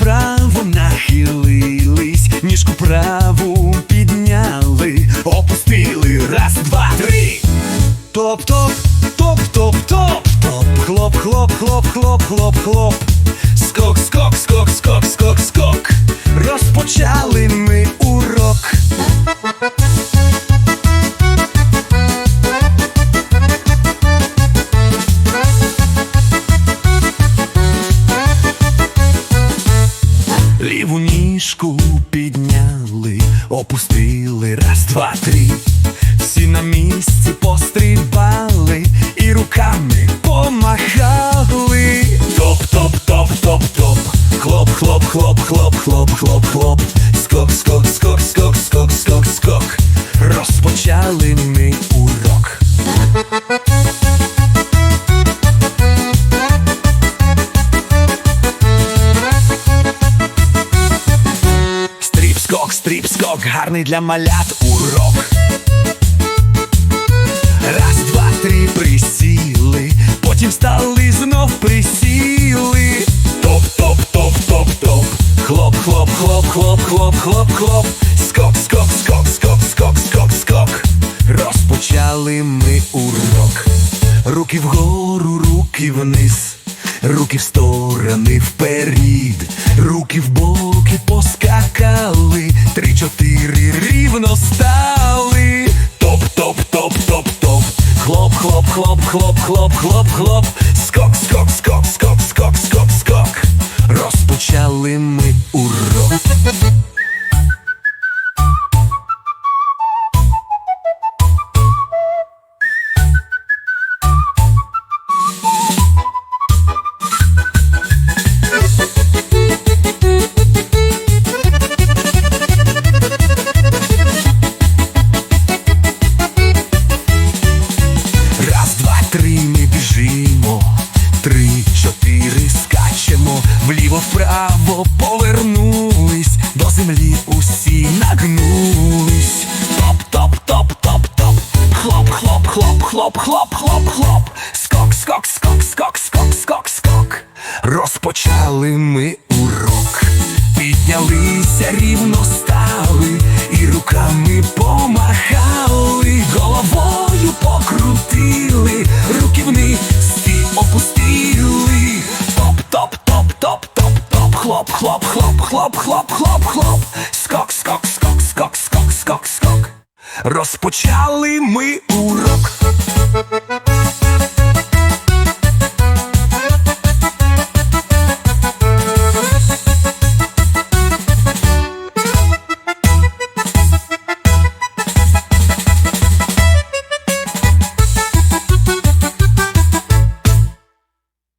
вправо нахилились, ніжку праву підняли, опустили раз, два, три. Топ-топ, топ-топ-топ, топ, хлоп, хлоп, хлоп, хлоп, хлоп, хлоп. Скок, скок, скок, скок, скок, скок. Розпочали ми. Ніжку підняли, опустили раз, два, три. Всі на місці пострибали і руками помахали. Топ, топ, топ, топ, топ. Хлоп, хлоп, хлоп, хлоп, хлоп, хлоп, хлоп. Скок, скок, скок, Стріп, скок, гарний для малят урок. Раз, два, три, присіли, потім стали знов присіли. Топ, топ, топ, топ, топ. Хлоп, хлоп, хлоп, хлоп, хлоп, хлоп, хлоп. Скок, скок, скок, скок, скок, скок, скок. Розпочали ми урок. Руки вгору, руки вниз. Руки в сторони вперед, руки в боки поскакали, три-чотири рівно стали. Топ, топ, топ, топ, топ. Хлоп, хлоп, хлоп, хлоп, хлоп, хлоп, хлоп. Скок, скок, скок, скок, скок, скок, скок. Розпочали ми чотири, скачемо. Вліво, вправо повернулись. До землі усі нагнулись. Топ, топ, топ, топ, топ. Хлоп, хлоп, хлоп, хлоп, хлоп, хлоп, хлоп. Скок, скок, скок, скок, скок, скок, скок. Розпочали ми урок. Піднялися, рівно стали, і руками помахали, головою покрутили, хлоп, хлоп, хлоп, хлоп, хлоп. Скок, скок, скок, скок, скок, скок, скок. Розпочали ми.